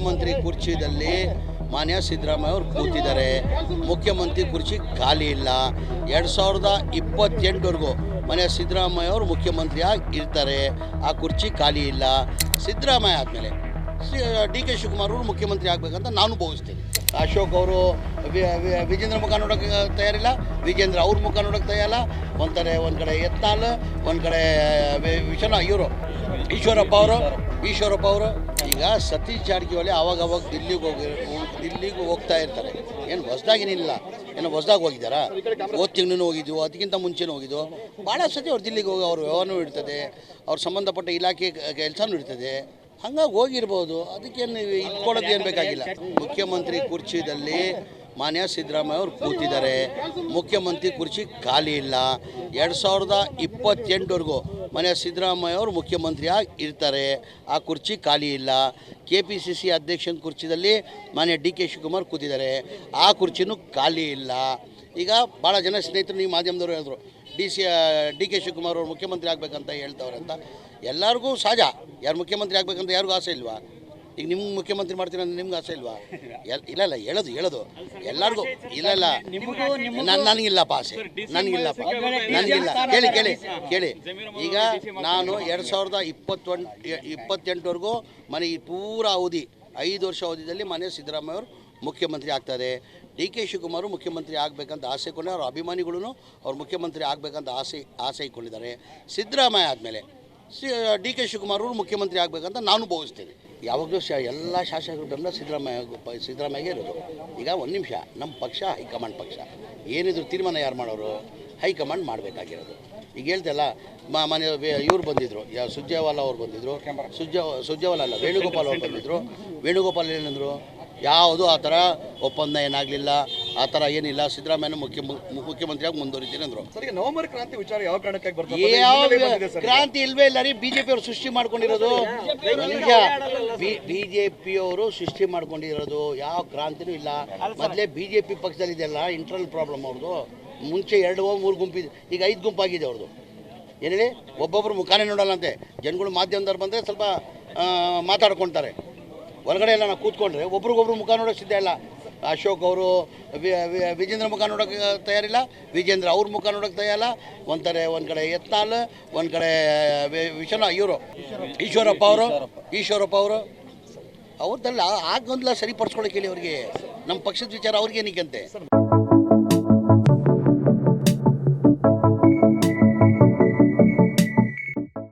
ಮುಖ್ಯಮಂತ್ರಿ ಕುರ್ಚಿದಲ್ಲಿ ಮಾನ್ಯ ಸಿದ್ದರಾಮಯ್ಯ ಅವರು ಕೂತಿದ್ದಾರೆ. ಮುಖ್ಯಮಂತ್ರಿ ಕುರ್ಚಿ ಖಾಲಿ ಇಲ್ಲ. ಎರಡು ಸಾವಿರದ ಇಪ್ಪತ್ತೆಂಟವರೆಗೂ ಮಾನ್ಯ ಸಿದ್ದರಾಮಯ್ಯ ಅವರು ಮುಖ್ಯಮಂತ್ರಿಯಾಗಿ ಇರ್ತಾರೆ. ಆ ಕುರ್ಚಿ ಖಾಲಿ ಇಲ್ಲ. ಸಿದ್ದರಾಮಯ್ಯ ಆದಮೇಲೆ ಡಿ ಕೆ ಶಿವಕುಮಾರ್ ಅವರು ಮುಖ್ಯಮಂತ್ರಿ ಆಗಬೇಕಂತ ನಾನು ಭಾವಿಸ್ತೀನಿ. ಅಶೋಕ್ ಅವರು ವಿಜೇಂದ್ರ ಮುಖ ನೋಡೋಕೆ ತಯಾರಿಲ್ಲ. ವಿಜೇಂದ್ರ ಅವ್ರ ಮುಖ ನೋಡೋಕ್ಕೆ ತಯಾರಿಲ್ಲ. ಒಂದು ಕಡೆ ಒಂದು ಕಡೆ ಯತ್ನಾಳ್, ಒಂದು ಕಡೆ ವಿಶ್ವನಾಥ್ ವಿಶ್ವನ ಇವರು. ಈಶ್ವರಪ್ಪ ಅವರು ಈಶ್ವರಪ್ಪ ಅವರು. ಈಗ ಸತೀಶ್ ಜಾರಕಿಹೊಳಿ ಅವಾಗ ಅವಾಗ ದಿಲ್ಲಿಗೆ ಹೋಗಿ, ದಿಲ್ಲಿಗೆ ಹೋಗ್ತಾ ಇರ್ತಾರೆ. ಏನು ಹೊಸ್ದಾಗೇನಿಲ್ಲ ಏನು ಹೊಸ್ದಾಗಿ ಹೋಗಿದ್ದಾರಾ? ಹೋದ ತಿಂಗಳು ಹೋಗಿದ್ವು, ಅದಕ್ಕಿಂತ ಮುಂಚೆನೂ ಹೋಗಿದ್ದು ಭಾಳ ಸತಿ ಅವ್ರು ದಿಲ್ಲಿಗೆ ಹೋಗಿ ಅವ್ರ ವ್ಯವಹಾರನೂ ಇರ್ತದೆ, ಅವ್ರ ಸಂಬಂಧಪಟ್ಟ ಇಲಾಖೆ ಕೆಲಸನೂ ಇರ್ತದೆ. ಹಂಗಾಗಿ ಹೋಗಿರ್ಬೋದು. ಅದಕ್ಕೇನು ಇಟ್ಕೊಳ್ಳೋದು ಏನು ಬೇಕಾಗಿಲ್ಲ. ಮುಖ್ಯಮಂತ್ರಿ ಕುರ್ಚಿದಲ್ಲಿ ಮಾನ್ಯ ಸಿದ್ದರಾಮಯ್ಯ ಅವರು ಕೂತಿದ್ದಾರೆ. ಮುಖ್ಯಮಂತ್ರಿ ಕುರ್ಚಿ ಖಾಲಿ ಇಲ್ಲ. ಎರಡು ಸಾವಿರದ ಇಪ್ಪತ್ತೆಂಟವರೆಗೂ ಮಾನ್ಯ ಸಿದ್ದರಾಮಯ್ಯ ಅವರು ಮುಖ್ಯಮಂತ್ರಿಯಾಗಿ ಇರ್ತಾರೆ. ಆ ಕುರ್ಚಿ ಖಾಲಿ ಇಲ್ಲ. ಕೆ ಪಿ ಸಿ ಸಿ ಅಧ್ಯಕ್ಷನ ಕುರ್ಚಿದಲ್ಲಿ ಮಾನ್ಯ ಡಿ ಕೆ ಶಿವಕುಮಾರ್ ಕೂತಿದ್ದಾರೆ. ಆ ಕುರ್ಚಿನೂ ಖಾಲಿ ಇಲ್ಲ. ಈಗ ಭಾಳ ಜನ ಸ್ನೇಹಿತರು ನೀವು ಮಾಧ್ಯಮದವರು ಹೇಳಿದ್ರು. D C D K Shivakumar ಅವರು ಮುಖ್ಯಮಂತ್ರಿ ಆಗಬೇಕಂತ ಹೇಳ್ತವ್ರೆ ಅಂತ. ಎಲ್ಲರಿಗೂ ಸಹಜ. ಯಾರು ಮುಖ್ಯಮಂತ್ರಿ ಆಗಬೇಕಂತ ಯಾರಿಗೂ ಆಸೆ ಇಲ್ವಾ? ಈಗ ನಿಮ್ಗೆ ಮುಖ್ಯಮಂತ್ರಿ ಮಾಡ್ತೀನಿ ಅಂದ್ರೆ ನಿಮ್ಗೆ ಆಸೆ ಇಲ್ವಾ? ಎಲ್ ಇಲ್ಲ ಇಲ್ಲ ಹೇಳೋದು ಹೇಳೋದು. ಎಲ್ಲರಿಗೂ ಇಲ್ಲ ಇಲ್ಲ. ನನ್ನ ನನಗಿಲ್ಲಪ್ಪ ಆಸೆ ನನಗಿಲ್ಲಪ್ಪ ನನಗಿಲ್ಲ ಕೇಳಿ ಕೇಳಿ ಕೇಳಿ. ಈಗ ನಾನು ಎರಡು ಸಾವಿರದ ಇಪ್ಪತ್ತೊಂದು ಇಪ್ಪತ್ತೆಂಟವರೆಗೂ ಮನೆ ಈ ಪೂರ ಅವಧಿ ಐದು ವರ್ಷ ಅವಧಿಯಲ್ಲಿ ಮನೆ ಸಿದ್ದರಾಮಯ್ಯ ಅವರು ಮುಖ್ಯಮಂತ್ರಿ ಆಗ್ತಾರೆ. ಡಿ ಕೆ ಶಿವಕುಮಾರ್ ಮುಖ್ಯಮಂತ್ರಿ ಆಗಬೇಕಂತ ಆಸೆ ಕೊಂಡೆ ಅವ್ರ ಅಭಿಮಾನಿಗಳೂ ಅವ್ರು ಮುಖ್ಯಮಂತ್ರಿ ಆಗಬೇಕಂತ ಆಸೆ ಆಸೆ ಇಟ್ಕೊಂಡಿದ್ದಾರೆ. ಸಿದ್ದರಾಮಯ್ಯ ಆದಮೇಲೆ ಸಿ ಡಿ ಕೆ ಶಿವಕುಮಾರ್ ಅವರು ಮುಖ್ಯಮಂತ್ರಿ ಆಗಬೇಕಂತ ನಾನು ಭಾವಿಸ್ತೀನಿ ಯಾವಾಗಲೂ ಶ ಎಲ್ಲ ಶಾಸಕರು ಬೆಂಬಲ ಸಿದ್ದರಾಮಯ್ಯ ಸಿದ್ದರಾಮಯ್ಯ ಇರೋದು. ಈಗ ಒಂದು ನಿಮಿಷ ನಮ್ಮ ಪಕ್ಷ, ಹೈಕಮಾಂಡ್ ಪಕ್ಷ. ಏನಿದ್ರು ತೀರ್ಮಾನ ಯಾರು ಮಾಡೋರು? ಹೈಕಮಾಂಡ್ ಮಾಡಬೇಕಾಗಿರೋದು. ಈಗ ಹೇಳ್ತಲ್ಲ ಮನೆ ಇವ್ರು ಬಂದಿದ್ರು ಯಾವ ಸುಜ್ಜೇವಾಲ ಅವ್ರು ಬಂದಿದ್ರು. ಸುಜ್ಜ ಸುಜ್ಜೇವಾಲ ಅಲ್ಲ, ವೇಣುಗೋಪಾಲ್ ಅವ್ರು ಬಂದಿದ್ರು. ವೇಣುಗೋಪಾಲ್ ಏನಂದ್ರು ಯಾವುದು ಆ ಥರ ಒಪ್ಪಂದ ಏನಾಗಲಿಲ್ಲ. ಆ ಥರ ಏನಿಲ್ಲ. ಸಿದ್ದರಾಮಯ್ಯ ಮುಖ್ಯ ಮುಖ್ಯಮಂತ್ರಿಯಾಗಿ ಮುಂದುವರಿತೀನಿ ಅಂದರು. ಸರ್ ಈಗ ನವೆಂಬರ್ ಕ್ರಾಂತಿ ವಿಚಾರ ಯಾವ ಕಾರಣಕ್ಕಾಗಿ ಬರ್ತದೆ ಯಾವ ಕ್ರಾಂತಿ ಇಲ್ವೇ ಇಲ್ಲ ರೀ. ಬಿಜೆಪಿ ಅವರು ಸೃಷ್ಟಿ ಮಾಡ್ಕೊಂಡಿರೋದು. ಬಿ ಬಿಜೆಪಿ ಅವರು ಸೃಷ್ಟಿ ಮಾಡ್ಕೊಂಡಿರೋದು. ಯಾವ ಕ್ರಾಂತಿನೂ ಇಲ್ಲ. ಮೊದಲೇ ಬಿಜೆಪಿ ಪಕ್ಷದಲ್ಲಿ ಇದೆಲ್ಲ ಇಂಟರ್ನಲ್ ಪ್ರಾಬ್ಲಮ್ ಅವ್ರದ್ದು ಮುಂಚೆ ಎರಡು ಮೂರು ಗುಂಪಿದೆ ಈಗ ಐದು ಗುಂಪಾಗಿದೆ ಅವ್ರದ್ದು ಏನೇಳಿ ಒಬ್ಬೊಬ್ಬರು ಮುಖಾನೇ ಮುಖಾನೇ ನೋಡಲ್ಲಂತೆ. ಜನಗಳು ಮಾಧ್ಯಮದವ್ರು ಬಂದರೆ ಸ್ವಲ್ಪ ಆ, ಮಾತಾಡ್ಕೊಳ್ತಾರೆ ಹೊರಗಡೆ ಎಲ್ಲ ನಾವು ಕೂತ್ಕೊಂಡ್ರೆ ಒಬ್ರಿಗೊಬ್ರು ಮುಖ ನೋಡೋಕೆ ಸಿದ್ಧ ಇಲ್ಲ. ಅಶೋಕ್ ಅವರು ವಿಜೇಂದ್ರ ಮುಖ ನೋಡೋಕೆ ತಯಾರಿಲ್ಲ. ವಿಜೇಂದ್ರ ಅವ್ರ ಮುಖ ನೋಡೋಕೆ ತಯಾರಿಲ್ಲ. ಕಡೆ ಒಂದು ಕಡೆ ಯತ್ನಾಲ್ ಒಂದು ಕಡೆ ವಿಶ್ವನ ಇವರು. ಈಶ್ವರಪ್ಪ ಅವರು. ಈಶ್ವರಪ್ಪ ಅವರು. ಅವ್ರದ್ದೆಲ್ಲ ಆ ಗೊಂದಲ ಸರಿಪಡಿಸ್ಕೊಳಕ್ಕೆ ಹೇಳಿ ಅವ್ರಿಗೆ ನಮ್ಮ ಪಕ್ಷದ ವಿಚಾರ ಅವ್ರಿಗೇನಿಕ್ಕಂತೆ